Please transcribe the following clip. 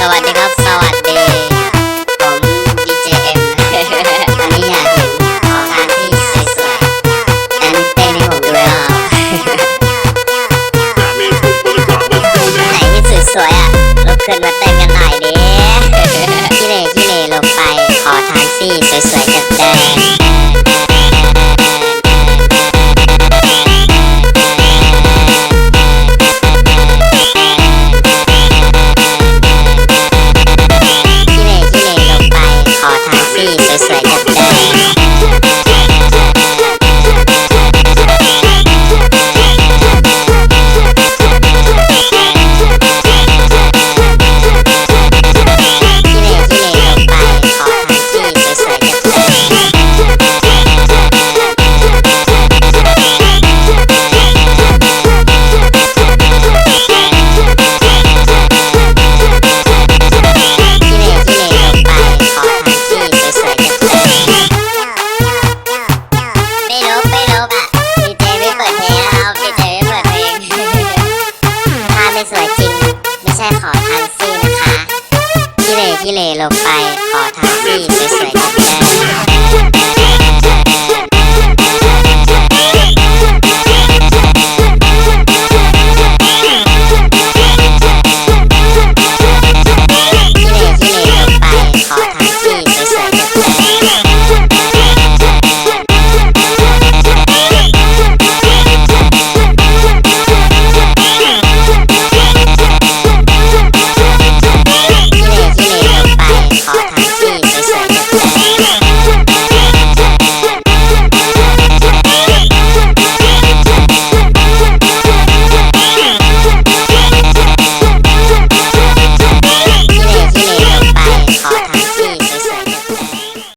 สวัสดีครับ สวัสดี ผม DJM อันนี้อยากเห็นขอทานที่สวยๆแอนเต้นให้ผมดูแล้วครับ Batman from Bullet Drop, let's go ไหนที่สวยๆอะลุกขึ้นมาเต้นกันหน่อยดิขี้เหร่ขี้เหร่ลงไป ขอทานซี่สวยๆจัดแดง อทานซี่ส ช่ขอทานซี่นะคะขี้เหร่ขี้เลลงไปขอทานซี่สวยๆจัดแดง